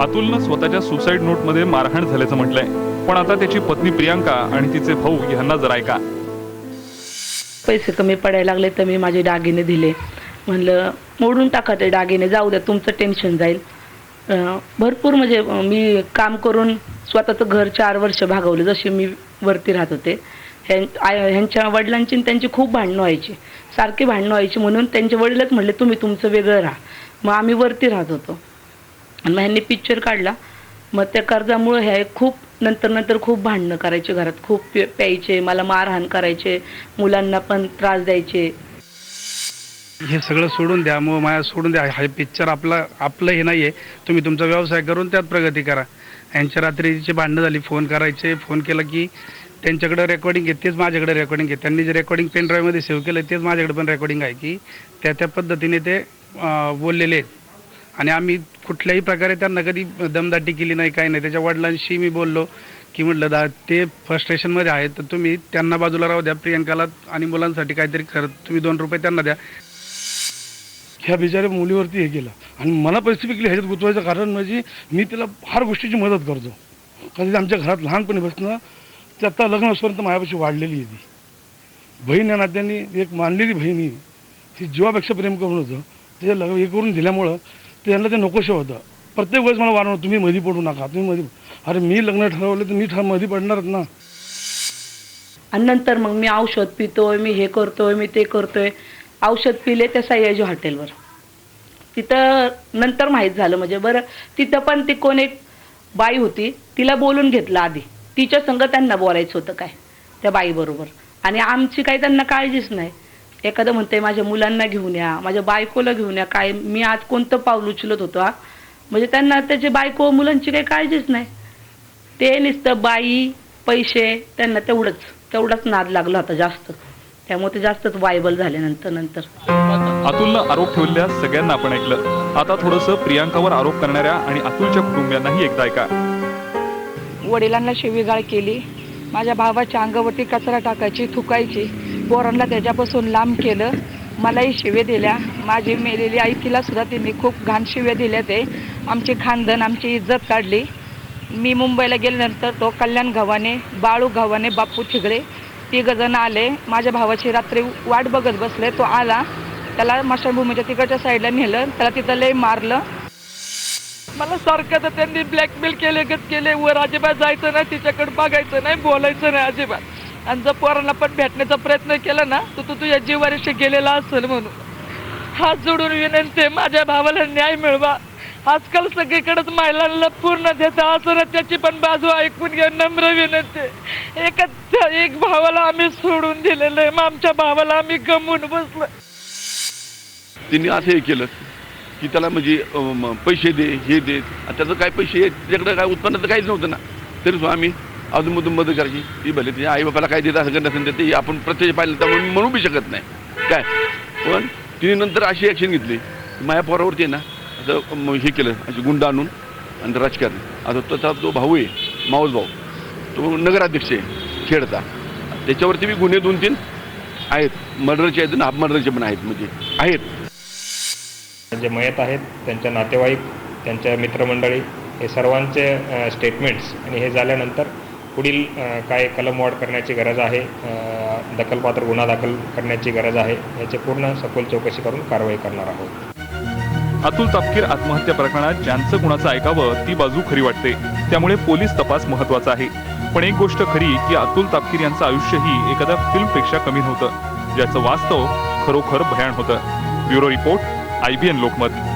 अतुलनं स्वतःच्या सुसाईड नोटमध्ये मारहाण झाल्याचं म्हटलंय. पण आता त्याची पत्नी प्रियांका आणि तिचे भाऊ यांना जर ऐका. पैसे कमी पडायला लागले तर मी माझे दागिने दिले. म्हणलं मोडून टाका ते दागिने जाऊ द्या तुमचं टेन्शन जाईल. भरपूर म्हणजे मी काम करून स्वतःचं घर चार वर्ष भागवलं जसे मी वरती राहत होते. ह्यांच्या वडिलांची त्यांची खूप भांडणं व्हायची. सारखी भांडणं व्हायची म्हणून त्यांचे वडीलच म्हणले तुम्ही तुमचं वेगळं राहा. मग आम्ही वरती राहत होतो. आणि मग ह्यांनी पिक्चर काढला. मग त्या कर्जामुळं ह्या खूप नंतर नंतर खूप भांडणं करायचे घरात. खूप प्यायचे मला मारहाण करायचे मुलांना पण त्रास द्यायचे. हे सगळं सोडून द्या मग माया सोडून द्या. हा पिक्चर आपला आपलं हे नाही आहे तुम्ही तुमचा व्यवसाय करून त्यात प्रगती करा. यांच्या रात्रीची भांडणं झाली फोन करायचे. फोन केलं की त्यांच्याकडे रेकॉर्डिंग आहे तेच माझ्याकडे रेकॉर्डिंग आहे. त्यांनी जे रेकॉर्डिंग पेन ड्राईव्हमध्ये सेव्ह केलं तेच माझ्याकडे पण रेकॉर्डिंग आहे की त्या त्या पद्धतीने ते बोललेले आहेत. आणि आम्ही कुठल्याही प्रकारे त्यांना कधी दमदाटी केली नाही काही नाही. त्याच्या वडिलांशी मी बोललो की म्हटलं दा ते फ्रस्ट्रेशनमध्ये आहेत तर तुम्ही त्यांना बाजूला राहू द्या. प्रियंकाला आणि मुलांसाठी काहीतरी खरं तुम्ही दोन रुपये त्यांना द्या. ह्या बिचाऱ्या मुलीवरती हे केलं. आणि मला स्पेसिफिकली ह्याच्यात गुंतवायचं कारण म्हणजे मी तिला फार गोष्टीची मदत करतो. कधी आमच्या घरात लहानपणी बसणं ते आत्ता लग्न असपर्यंत माझ्यापाशी वाढलेली आहे ती. बहीण या नात्याने एक मानलेली बहिणी ती जीवापेक्षा प्रेम करून होतं. त्याच्या लग्न हे करून दिल्यामुळं त्यांना ते नकोशं होतं. प्रत्येक वेळेस मला वाढवलं तुम्ही मध्ये पडू नका तुम्ही मध्ये अरे मी लग्न ठरवलं तर मी ठरमध्ये पडणारच ना. आणि नंतर मग मी औषध पितोय मी हे करतोय मी ते करतोय. औषध पिले त्या सयाजी हॉटेलवर. तिथं नंतर माहीत झालं म्हणजे बरं तिथं पण ती कोण एक बाई होती तिला बोलून घेतलं आधी. तिच्या संग त्यांना बोलायचं होतं काय त्या बाईबरोबर. आणि आमची काही त्यांना काळजीच नाही. एखादं म्हणते माझ्या मुलांना घेऊन या माझ्या बायकोला घेऊन या. काय मी आज कोणतं पाऊल उचलत होतो हा? म्हणजे त्यांना त्याची बायको मुलांची काही काळजीच नाही. ते नुसतं बाई पैसे त्यांना तेवढंच तेवढाच नाद लागला होता जास्त. त्यामुळे ते जास्तच वायबल झाले नंतर नंतर. अतुलनं आरोप ठेवलेल्या सगळ्यांना आपण ऐकलं. आता थोडंसं प्रियांकावर आरोप करणाऱ्या आणि अतुलच्या कुटुंबियांनाही एकदा ऐका. वडिलांना शिवीगाळ केली. माझ्या भावाच्या अंगावरती कचरा टाकायची थुकायची पोरांना त्याच्यापासून लांब केलं. मलाही शिवे दिल्या. माझी मेलेली आई तिला सुद्धा तिने खूप घाण शिव्या दिल्या ते. आमची खानदन आमची इज्जत काढली. मी मुंबईला गेल्यानंतर तो कल्याण गव्हाणे बाळू गव्हाणे बाप्पू ठिगळे तिघजण आले. माझ्या भावाची रात्री वाट बघत बसले. तो आला. त्याला मशानभूमीच्या तिकडच्या साईडला नेलं. त्याला तिथं लय मारलं. मला सारखं तर त्यांनी ब्लॅकमेल केले गत केले वर अजिबात जायचं नाही तिच्याकडे बघायचं नाही बोलायचं नाही अजिबात. आणि जर पोरांना पण भेटण्याचा प्रयत्न केला ना तर तू तुझ्या जीवारीशी गेलेला असेल म्हणून. हात जोडून विनंती आहे, माझ्या भावाला न्याय मिळवा. आजकाल सगळीकडेच महिलांना पूर्ण देता असं त्याची पण बाजू ऐकून घ्या नम्र विनंती एकच त्या एक भावाला आम्ही सोडून दिलेलं आहे मग आमच्या भावाला आम्ही गमवून बसलो तिने असं हे केलं. की त्याला म्हणजे पैसे दे हे दे. आणि त्याचं काय पैसे त्याच्याकडे काय उत्पन्नाचं काहीच नव्हतं ना. तरी सुद्धा आम्ही अधूनमधून मदत करायची. ती भले तिच्या आई बापाला काय देत असं नसेल तर ते आपण प्रत्यक्ष पाहिलं त्यामुळे मी म्हणू बी शकत नाही. काय? पण तिने नंतर अशी ॲक्शन घेतली. की माझ्या पोरावरती आहे ना असं हे केलं अशी गुंड आणून आणि राजकारण. आता त्याचा जो भाऊ आहे माऊस भाऊ तो नगराध्यक्ष आहे खेडचा. त्याच्यावरती बी गुन्हे दोन तीन आहेत. मर्डरचे आहेत आणि हाफ मर्डरचे पण आहेत म्हणजे आहेत. जे मयत आहेत त्यांच्या नातेवाईक त्यांच्या मित्रमंडळी हे सर्वांचे स्टेटमेंट्स आणि हे झाल्यानंतर पुढील काय कलमवाढ करण्याची गरज आहे दखलपात्र गुन्हा दाखल करण्याची गरज आहे याची पूर्ण सखोल चौकशी करून कारवाई करणार आहोत. अतुल तापकीर आत्महत्या प्रकरणात ज्यांचं कुणाचं ऐकावं ती बाजू खरी वाटते. त्यामुळे पोलीस तपास महत्त्वाचा आहे. पण एक गोष्ट खरी की अतुल तापकीर यांचं आयुष्यही एखाद्या फिल्मपेक्षा कमी नव्हतं. ज्याचं वास्तव खरोखर भयान होतं. Bureau report IBN Lokmat.